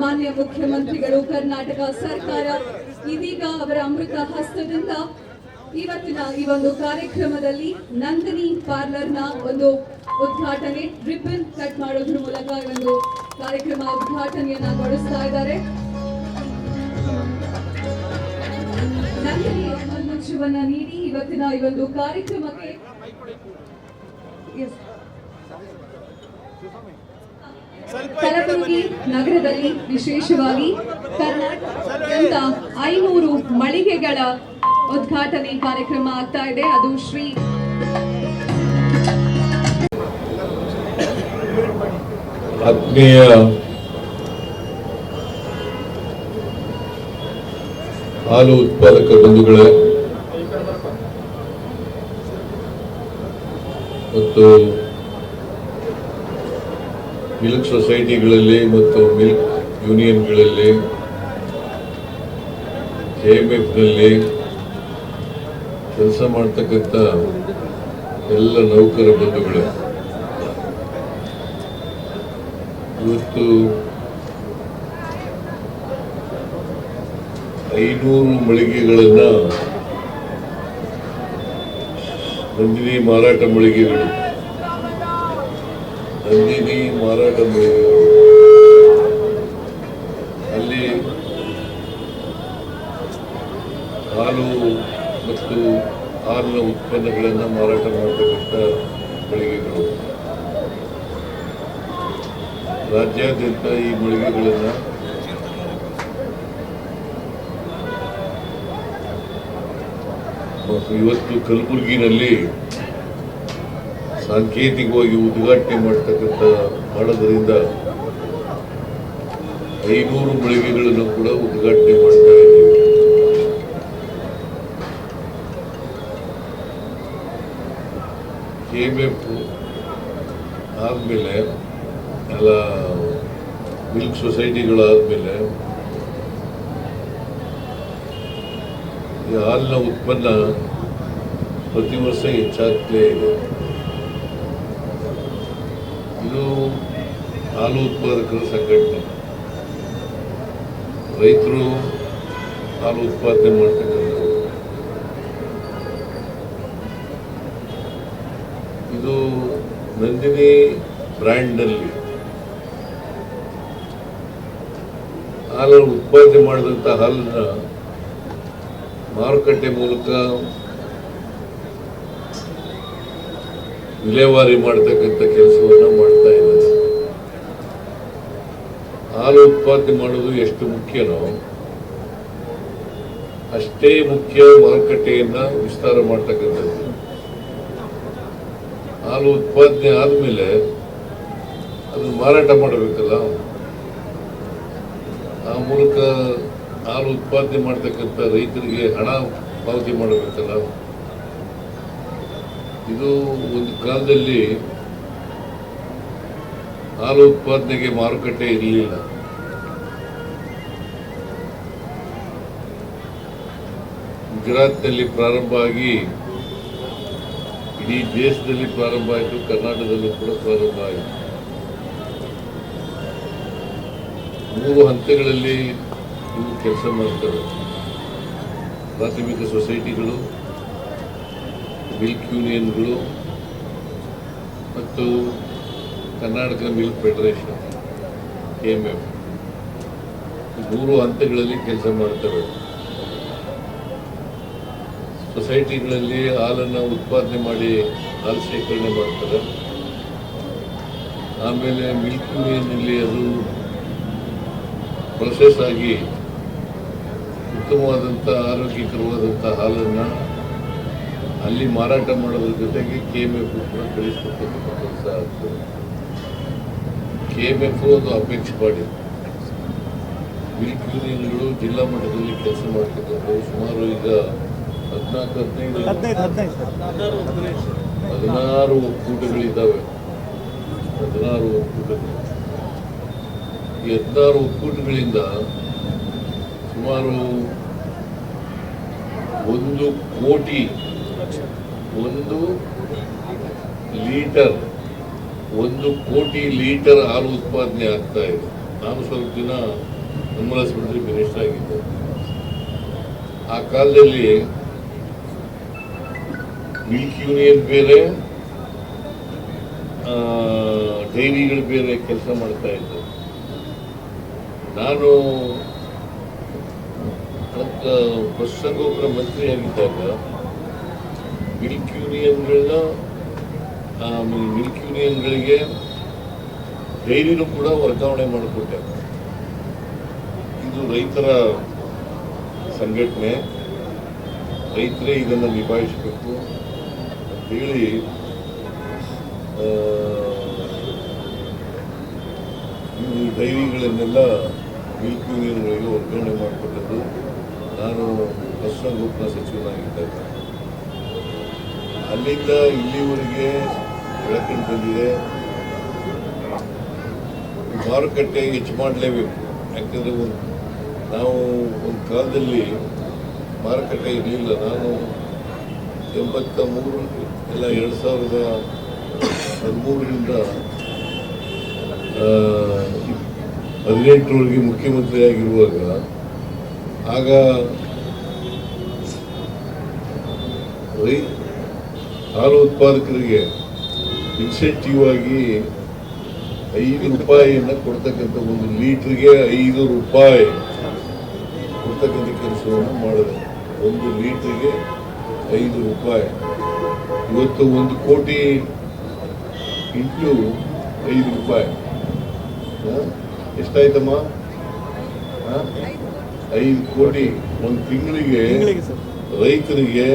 ಮಾನ್ಯ ಮುಖ್ಯಮಂತ್ರಿಗಳು, ಕರ್ನಾಟಕ ಸರ್ಕಾರ ಇದೀಗ ಅವರ ಅಮೃತ ಹಸ್ತದಿಂದ ಇವತ್ತಿನ ಈ ಒಂದು ಕಾರ್ಯಕ್ರಮದಲ್ಲಿ ನಂದಿನಿ ಪಾರ್ಲರ್ನ ಒಂದು ಉದ್ಘಾಟನೆ, ರಿಬ್ಬನ್ ಕಟ್ ಮಾಡೋದ್ರ ಮೂಲಕ ಈ ಒಂದು ಕಾರ್ಯಕ್ರಮ ಉದ್ಘಾಟನೆಯನ್ನ ಗೊಳಿಸ್ತಾ ಇದ್ದಾರೆ. ನಂದಿನಿ ಮುಚ್ಚುವನ್ನ ನೀಡಿ ಇವತ್ತಿನ ಈ ಒಂದು ಕಾರ್ಯಕ್ರಮಕ್ಕೆ ಕಲಬುರಗಿ ನಗರದಲ್ಲಿ ವಿಶೇಷವಾಗಿ ಕರ್ನಾಟಕದ ಐನೂರು ಮಳಿಗೆಗಳ ಉದ್ಘಾಟನೆ ಕಾರ್ಯಕ್ರಮ ಆಗ್ತಾ ಇದೆ. ಅದು ಶ್ರೀ ಆತ್ಮೀಯ ಹಾಲು ಉತ್ಪಾದಕ ಬಂಧುಗಳೇ ಮತ್ತು ಮಿಲ್ಕ್ ಸೊಸೈಟಿಗಳಲ್ಲಿ ಮತ್ತು ಮಿಲ್ಕ್ ಯೂನಿಯನ್ಗಳಲ್ಲಿ, ಕೆ ಎಂ ಎಫ್ನಲ್ಲಿ ಕೆಲಸ ಮಾಡ್ತಕ್ಕಂಥ ಎಲ್ಲ ನೌಕರ ಬಂಧುಗಳೇ, ಇವತ್ತು ಐನೂರು ಮಳಿಗೆಗಳನ್ನು ನಂದಿನಿ ಮಾರಾಟ ಮಳಿಗೆಗಳು, ನಂದಿನಿ ಮಾರಾಟ ಅಲ್ಲಿ ಹಾಲು ಮತ್ತು ಹಾಲಿನ ಉತ್ಪನ್ನಗಳನ್ನು ಮಾರಾಟ ಮಾಡತಕ್ಕಂಥ ಮಳಿಗೆಗಳು. ರಾಜ್ಯಾದ್ಯಂತ ಈ ಮಳಿಗೆಗಳನ್ನು ಇವತ್ತು ಕಲಬುರಗಿನಲ್ಲಿ ಸಾಂಕೇತಿಕವಾಗಿ ಉದ್ಘಾಟನೆ ಮಾಡ್ತಕ್ಕಂಥ ಮಾಡೋದ್ರಿಂದ ಐನೂರು ಮಳಿಗೆಗಳನ್ನು ಕೂಡ ಉದ್ಘಾಟನೆ ಮಾಡ್ತಾ ಇದ್ದೀವಿ. ಕೆ ಎಂ ಎಫ್ ಆದಮೇಲೆ ಎಲ್ಲ ಮಿಲ್ಕ್ ಸೊಸೈಟಿಗಳಾದಮೇಲೆ ಈ ಹಾಲಿನ ಉತ್ಪನ್ನ ಪ್ರತಿ ವರ್ಷ ಹೆಚ್ಚಾಗ್ತಲೇ ಇದೆ. ಇದು ಹಾಲು ಉತ್ಪಾದಕರ ಸಂಘಟನೆ. ರೈತರು ಹಾಲು ಉತ್ಪಾದನೆ ಮಾಡ್ತಕ್ಕಂಥ ಇದು ನಂದಿನಿ ಬ್ರ್ಯಾಂಡ್ನಲ್ಲಿ ಹಾಲನ್ನು ಉತ್ಪಾದನೆ ಮಾಡಿದಂಥ ಹಾಲನ್ನ ಮಾರುಕಟ್ಟೆ ಮೂಲಕ ವಿಲೇವಾರಿ ಮಾಡ್ತಕ್ಕಂಥ ಕೆಲಸವನ್ನ ಮಾಡ್ತಾ ಇದ್ದಾರೆ ಉತ್ಪಾದನೆ ಮಾಡೋದು ಎಷ್ಟು ಮುಖ್ಯನೋ ಅಷ್ಟೇ ಮುಖ್ಯ ಮಾರುಕಟ್ಟೆಯನ್ನ ವಿಸ್ತಾರ ಮಾಡ್ತಕ್ಕಂಥದ್ದು. ಹಾಲು ಉತ್ಪಾದನೆ ಆದಮೇಲೆ ಅದನ್ನು ಮಾರಾಟ ಮಾಡಬೇಕಲ್ಲ. ಆ ಮೂಲಕ ಹಾಲು ಉತ್ಪಾದನೆ ಮಾಡ್ತಕ್ಕಂಥ ರೈತರಿಗೆ ಹಣ ಪಾವತಿ ಮಾಡಬೇಕಲ್ಲ. ಇದು ಒಂದು ಕಾಲದಲ್ಲಿ ಹಾಲು ಉತ್ಪಾದನೆಗೆ ಮಾರುಕಟ್ಟೆ ಇರಲಿಲ್ಲ. ಗುಜರಾತ್ನಲ್ಲಿ ಪ್ರಾರಂಭ ಆಗಿ ಇಡೀ ದೇಶದಲ್ಲಿ ಪ್ರಾರಂಭ ಆಯಿತು, ಕರ್ನಾಟಕದಲ್ಲೂ ಕೂಡ ಪ್ರಾರಂಭ ಆಯಿತು. ಮೂರು ಹಂತಗಳಲ್ಲಿ ಇವು ಕೆಲಸ ಮಾಡ್ತಾರೆ. ಪ್ರಾಥಮಿಕ ಸೊಸೈಟಿಗಳು, ಮಿಲ್ಕ್ ಯೂನಿಯನ್ಗಳು ಮತ್ತು Karnataka milk federation, K M F. ಮೂರು ಹಂತಗಳಲ್ಲಿ ಕೆಲಸ ಮಾಡ್ತವೆ ಸೊಸೈಟಿಗಳಲ್ಲಿ ಹಾಲನ್ನು ಉತ್ಪಾದನೆ ಮಾಡಿ ಹಾಲು ಶೇಖರಣೆ ಮಾಡ್ತಾರೆ. ಆಮೇಲೆ ಮಿಲ್ಕ್ ಮೇನಲ್ಲಿ ಅದು ಪ್ರೊಸೆಸ್ ಆಗಿ ಉತ್ತಮವಾದಂಥ, ಆರೋಗ್ಯಕರವಾದಂಥ ಹಾಲನ್ನು ಅಲ್ಲಿ ಮಾರಾಟ ಮಾಡೋದ್ರ ಜೊತೆಗೆ ಕೆ ಎಂ ಎಫ್ ಕೂಡ ಕಳಿಸ್ತಕ್ಕಂಥ ಕೆಲಸ ಆಗ್ತದೆ. ಕೆ ಎಂ ಎಫ್ ಒಂದು ಅಪೇಕ್ಷೆ ಮಾಡಿದೆ ಮಿಲ್ಕ್ ಯೂನಿಯನ್ಗಳು ಜಿಲ್ಲಾ ಮಟ್ಟದಲ್ಲಿ ಕೆಲಸ ಮಾಡ್ತಕ್ಕಂಥವು ಸುಮಾರು ಈಗ ಹದಿನಾಲ್ಕು ಹದಿನೈದು. ಹದಿನೈದು ಹದಿನೈದು ಸರ್. ಹದಿನಾರು ಒಕ್ಕೂಟಗಳಿದ್ದಾವೆ. ಹದಿನಾರು ಒಕ್ಕೂಟಗಳು. ಈ ಹದಿನಾರು ಒಕ್ಕೂಟಗಳಿಂದ ಸುಮಾರು ಒಂದು ಕೋಟಿ ಒಂದು ಲೀಟರ್ ಒಂದು ಕೋಟಿ ಲೀಟರ್ ಹಾಲು ಉತ್ಪಾದನೆ ಆಗ್ತಾ ಇದೆ. ನಾನು ಸ್ವಲ್ಪ ದಿನ ನಿರ್ಮಲಾ ಸ್ಮೃತಿ ಮಿನಿಸ್ಟರ್ ಆಗಿದ್ದೆ. ಆ ಕಾಲದಲ್ಲಿ ಮಿಲ್ಕ್ ಯೂನಿಯನ್ ಬೇರೆ ಡೈರಿಗಳು ಬೇರೆ ಕೆಲಸ ಮಾಡ್ತಾ ಇದ್ದರು ನಾನು ಪಶುಸಂಗೋಪನಾ ಮಂತ್ರಿ ಆಗಿದ್ದಾಗ ಮಿಲ್ಕ್ ಯೂನಿಯನ್ಗಳನ್ನ ಮಿಲ್ಕ್ ಯೂನಿಯನ್ಗಳಿಗೆ ಡೈರಿನೂ ಕೂಡ ವರ್ಗಾವಣೆ ಮಾಡಿಕೊಟ್ಟೆ. ಇದು ರೈತರ ಸಂಘಟನೆ. ರೈತರೇ ಇದನ್ನು ನಿಭಾಯಿಸಬೇಕು. ಅಂತೇಳಿ ಆ, ಈ ಡೈರಿಗಳನ್ನೆಲ್ಲ ಮಿಲ್ಕ್ ಯೂನಿಯನ್ಗಳಿಗೆ ವರ್ಗಾವಣೆ ಮಾಡಿಕೊಟ್ಟದ್ದು. ನಾನು ಪಶುಸಂಗೋಪನಾ ಸಚಿವನಾಗಿದ್ದಾಗ. ಅಲ್ಲಿಂದ ಇಲ್ಲಿವರೆಗೆ ಬೆಳಕೊಂಡು ಬಂದಿದೆ. ಮಾರುಕಟ್ಟೆ ಹೆಚ್ಚು ಮಾಡಲೇಬೇಕು. ಯಾಕಂದರೆ ಒಂದು ನಾವು ಒಂದು ಕಾಲದಲ್ಲಿ ಮಾರುಕಟ್ಟೆ ಇರಲಿಲ್ಲ ನಾನು ಎಂಬತ್ತ ಮೂರು ಇಲ್ಲ, ಎರಡು ಸಾವಿರದ ಹದಿಮೂರರಿಂದ ಹದಿನೆಂಟರೊಳಗೆ ಮುಖ್ಯಮಂತ್ರಿ ಆಗಿರುವಾಗ ಆಗ ರೈ, ಹಾಲು ಉತ್ಪಾದಕರಿಗೆ ಇನ್ಸೆಂಟಿವ್ ಆಗಿ ಐದು ರೂಪಾಯಿಯನ್ನು ಕೊಡ್ತಕ್ಕಂಥ ಒಂದು ಲೀಟ್ರಿಗೆ ಐದು ರೂಪಾಯಿ ಕೊಡ್ತಕ್ಕಂಥ ಕೆಲಸವನ್ನು ಮಾಡಿದೆ ಒಂದು ಲೀಟ್ರಿಗೆ ಐದು ರೂಪಾಯಿ. ಇವತ್ತು ಒಂದು ಕೋಟಿ ಇಂಟು ಐದು ರೂಪಾಯಿ? ಎಷ್ಟಾಯ್ತಮ್ಮ? ಐದು ಕೋಟಿ ಒಂದು ತಿಂಗಳಿಗೆ ರೈತರಿಗೆ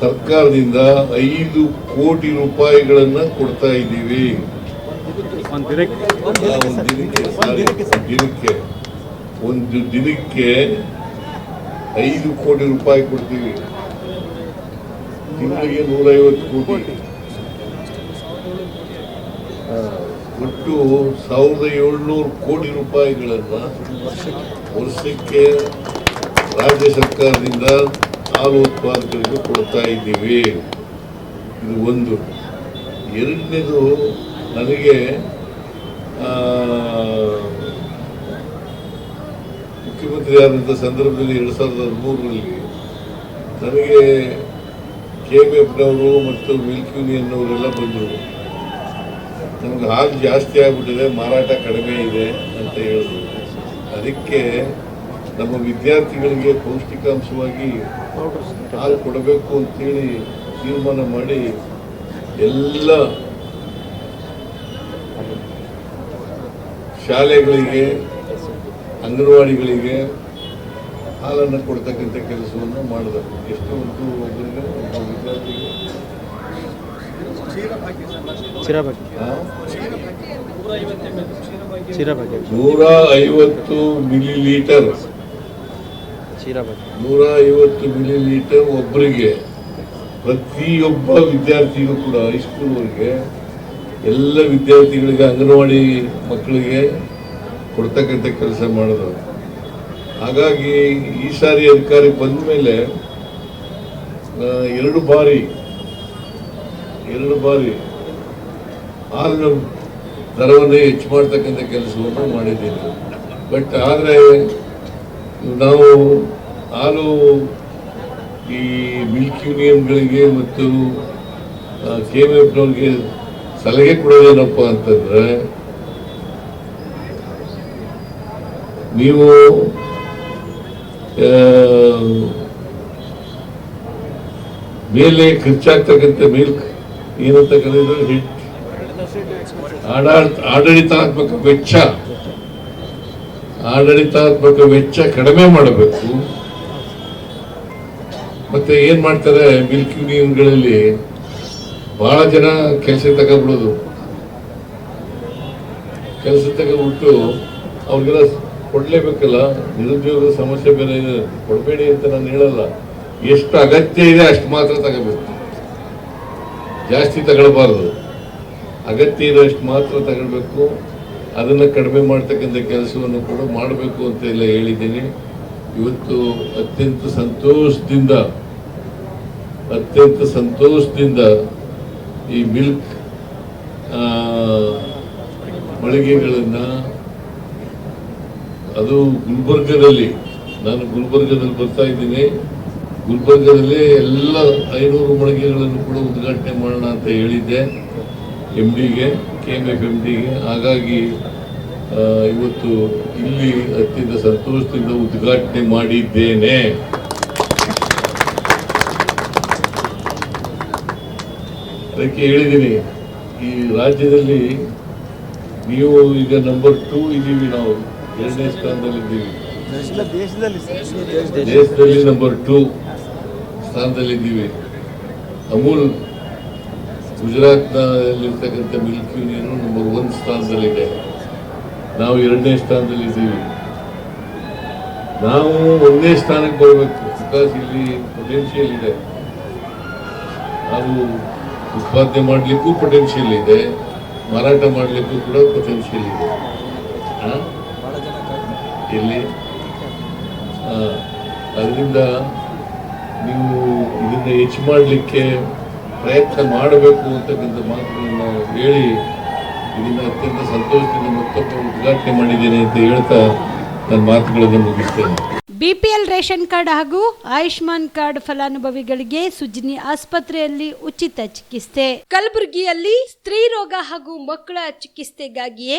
ಸರ್ಕಾರದಿಂದ ಐದು ಕೋಟಿ ರೂಪಾಯಿಗಳನ್ನ ಕೊಡ್ತಾ ಇದ್ದೀವಿ. ದಿನಕ್ಕೆ. ಒಂದು ದಿನಕ್ಕೆ ಐದು ಕೋಟಿ ರೂಪಾಯಿ ಕೊಡ್ತೀವಿ. ತಿಂಗಳಿಗೆ ನೂರೈವತ್ತು ಕೋಟಿ. ಒಟ್ಟು ಸಾವಿರದ ಏಳ್ನೂರು ಕೋಟಿ ರೂಪಾಯಿಗಳನ್ನ ವರ್ಷಕ್ಕೆ ರಾಜ್ಯ ಸರ್ಕಾರದಿಂದ ಹಾಲು ಉತ್ಪಾದಕರಿಗೆ ಕೊಡ್ತಾ ಇದ್ದೀವಿ. ಇದು ಒಂದು. ಎರಡನೇದು ನನಗೆ ಮುಖ್ಯಮಂತ್ರಿ ಆದಂಥ ಸಂದರ್ಭದಲ್ಲಿ ಎರಡು ಸಾವಿರದ ಹದಿಮೂರರಲ್ಲಿ ನನಗೆ ಕೆ ಬಿ ಎಫ್ನವರು ಮತ್ತು ಮಿಲ್ಕ್ ಯೂನಿಯನ್ನವರೆಲ್ಲ ಬಂದರು. ನಮ್ಗೆ ಹಾಲು ಜಾಸ್ತಿ ಆಗಿಬಿಟ್ಟಿದೆ, ಮಾರಾಟ ಕಡಿಮೆ ಇದೆ ಅಂತ ಹೇಳಿದ್ರು. ಅದಕ್ಕೆ ನಮ್ಮ ವಿದ್ಯಾರ್ಥಿಗಳಿಗೆ ಪೌಷ್ಟಿಕಾಂಶವಾಗಿ ಹಾಲು ಕೊಡಬೇಕು ಅಂತೇಳಿ ತೀರ್ಮಾನ ಮಾಡಿ ಎಲ್ಲ ಶಾಲೆಗಳಿಗೆ, ಅಂಗನವಾಡಿಗಳಿಗೆ ಹಾಲನ್ನು ಕೊಡ್ತಕ್ಕಂಥ ಕೆಲಸವನ್ನು ಮಾಡಿದರು ಎಷ್ಟು ಒಂದು ಒಬ್ಬರಿಗೆ ಒಬ್ಬ ವಿದ್ಯಾರ್ಥಿಗೆ? ನೂರ ಐವತ್ತು ಮಿಲಿ ಲೀಟರ್ ನೂರ ಐವತ್ತು ಮಿಲಿ ಲೀಟರ್ ಒಬ್ಬರಿಗೆ ಪ್ರತಿಯೊಬ್ಬ ವಿದ್ಯಾರ್ಥಿಗೂ ಕೂಡ ಹೈಸ್ಕೂಲ್ವರೆಗೆ ಎಲ್ಲ ವಿದ್ಯಾರ್ಥಿಗಳಿಗೆ ಅಂಗನವಾಡಿ ಮಕ್ಕಳಿಗೆ ಕೊಡ್ತಕ್ಕಂಥ ಕೆಲಸ ಮಾಡಿದ್ರು ಹಾಗಾಗಿ ಈ ಸಾರಿ ಅಧಿಕಾರಿ ಬಂದ ಮೇಲೆ ಎರಡು ಬಾರಿ ಎರಡು ಬಾರಿ ಹಾಲಿನ ದರವನ್ನೇ ಹೆಚ್ಚು ಮಾಡ್ತಕ್ಕಂಥ ಕೆಲಸವನ್ನು ಮಾಡಿದ್ದೀನಿ. ಬಟ್ ಆದರೆ ನಾವು ಹಾಲು ಈ ಮಿಲ್ಕ್ ಯೂನಿಯನ್ಗಳಿಗೆ ಮತ್ತು ಕೆ ಎಂ ಎಫ್ನವ್ರಿಗೆ ಸಲಹೆ ಕೊಡೋದೇನಪ್ಪ ಅಂತಂದರೆ, ನೀವು ಮೇಲೆ ಖರ್ಚಾಗ್ತಕ್ಕಂಥ ಮಿಲ್ಕ್ ಏನಂತ ಕರೆಯೋದು ಹಿಟ್. ಆಡಾಳ್- ಆಡಳಿತಾತ್ಮಕ ವೆಚ್ಚ. ಆಡಳಿತಾತ್ಮಕ ವೆಚ್ಚ ಕಡಿಮೆ ಮಾಡಬೇಕು. ಮತ್ತೆ ಏನ್ ಮಾಡ್ತಾರೆ ಮಿಲ್ಕ್ ಯೂನಿಯನ್ಗಳಲ್ಲಿ? ಬಹಳ ಜನ ಕೆಲಸ ತಗೊಂಡ್ಬಿಡೋದು. ಕೆಲಸ ತಗೊಂಡ್ಬಿಟ್ಟು ಅವ್ರಿಗೆಲ್ಲ ಕೊಡ್ಲೇಬೇಕಲ್ಲ? ನಿರುದ್ಯೋಗದ ಸಮಸ್ಯೆ ಬೇರೆ ಇದೆ. ಕೊಡಬೇಡಿ ಅಂತ ನಾನು ಹೇಳಲ್ಲ. ಎಷ್ಟು ಅಗತ್ಯ ಇದೆ ಅಷ್ಟು ಮಾತ್ರ ತಗೋಬೇಕು. ಜಾಸ್ತಿ ತಗೊಳ್ಬಾರ್ದು. ಅಗತ್ಯ ಇರೋಷ್ಟು ಮಾತ್ರ ತಗೊಳ್ಬೇಕು. ಅದನ್ನು ಕಡಿಮೆ ಮಾಡ್ತಕ್ಕಂಥ ಕೆಲಸವನ್ನು ಕೂಡ ಮಾಡಬೇಕು ಅಂತ ಎಲ್ಲ ಹೇಳಿದ್ದೀನಿ. ಇವತ್ತು ಅತ್ಯಂತ ಸಂತೋಷದಿಂದ ಅತ್ಯಂತ ಸಂತೋಷದಿಂದ ಈ ಮಿಲ್ಕ್ ಮಳಿಗೆಗಳನ್ನು ಅದು ಗುಲ್ಬರ್ಗದಲ್ಲಿ, ನಾನು ಗುಲ್ಬರ್ಗದಲ್ಲಿ ಬರ್ತಾ ಇದ್ದೀನಿ. ಗುಲ್ಬರ್ಗದಲ್ಲಿ ಎಲ್ಲ ಐನೂರು ಮಳಿಗೆಗಳನ್ನು ಕೂಡ ಉದ್ಘಾಟನೆ ಮಾಡೋಣ ಅಂತ ಹೇಳಿದ್ದೆ ಎಂ ಡಿಗೆ ಕೆ ಎಂ ಎಫ್ ಎಂ ಡಿಗೆ ಹಾಗಾಗಿ ಇವತ್ತು ಇಲ್ಲಿ ಅತ್ಯಂತ ಸಂತೋಷದಿಂದ ಉದ್ಘಾಟನೆ ಮಾಡಿದ್ದೇನೆ. ಅದಕ್ಕೆ ಹೇಳಿದ್ದೀನಿ, ಈ ರಾಜ್ಯದಲ್ಲಿ ನೀವು ಈಗ ನಂಬರ್ ಟೂ ಇದ್ದೀವಿ ನಾವು. ಎರಡನೇ ಸ್ಥಾನದಲ್ಲಿದ್ದೀವಿ ದೇಶದಲ್ಲಿ ನಂಬರ್ ಟೂ ಸ್ಥಾನದಲ್ಲಿದ್ದೀವಿ ಅಮೂಲ್ ಗುಜರಾತ್ನಲ್ಲಿರ್ತಕ್ಕಂಥ ಮಿಲ್ಕ್ ಯೂನಿಯನ್ ನಂಬರ್ ಒನ್ ಸ್ಥಾನದಲ್ಲಿದೆ. ನಾವು ಎರಡನೇ ಸ್ಥಾನದಲ್ಲಿದ್ದೀವಿ ನಾವು ಒಂದೇ ಸ್ಥಾನಕ್ಕೆ ಬರಬೇಕು. ಬಿಕಾಸ್ ಇಲ್ಲಿ ಪೊಟೆನ್ಷಿಯಲ್ ಇದೆ. ನಾವು ಉತ್ಪಾದನೆ ಮಾಡಲಿಕ್ಕೂ ಪೊಟೆನ್ಷಿಯಲ್ ಇದೆ. ಮಾರಾಟ ಮಾಡಲಿಕ್ಕೂ ಕೂಡ ಪೊಟೆನ್ಷಿಯಲ್ ಇದೆ. ಆ? ಎಲ್ಲಿ ಅದರಿಂದ ನೀವು ಇದನ್ನು ಹೆಚ್ಚು ಮಾಡಲಿಕ್ಕೆ ಪ್ರಯತ್ನ ಮಾಡಬೇಕು ಅಂತಕ್ಕಂಥ ಮಾತುಗಳನ್ನು ಹೇಳಿ ಇದನ್ನು ಅತ್ಯಂತ ಸಂತೋಷದಿಂದ ಮತ್ತೊಮ್ಮೆ ಉದ್ಘಾಟನೆ ಮಾಡಿದ್ದೇನೆ ಅಂತ ಹೇಳ್ತಾ ನನ್ನ ಮಾತುಗಳನ್ನು ಮುಗಿಸ್ತೇನೆ ಬಿಪಿಎಲ್ ರೇಷನ್ ಕಾರ್ಡ್ ಹಾಗೂ ಆಯುಷ್ಮಾನ್ ಕಾರ್ಡ್ ಫಲಾನುಭವಿಗಳಿಗೆ ಸುಜಿನಿ ಆಸ್ಪತ್ರೆಯಲ್ಲಿ ಉಚಿತ ಚಿಕಿತ್ಸೆ ಕಲಬುರಗಿಯಲ್ಲಿ ಸ್ತ್ರೀ ರೋಗ ಹಾಗೂ ಮಕ್ಕಳ ಚಿಕಿತ್ಸೆಗಾಗಿಯೇ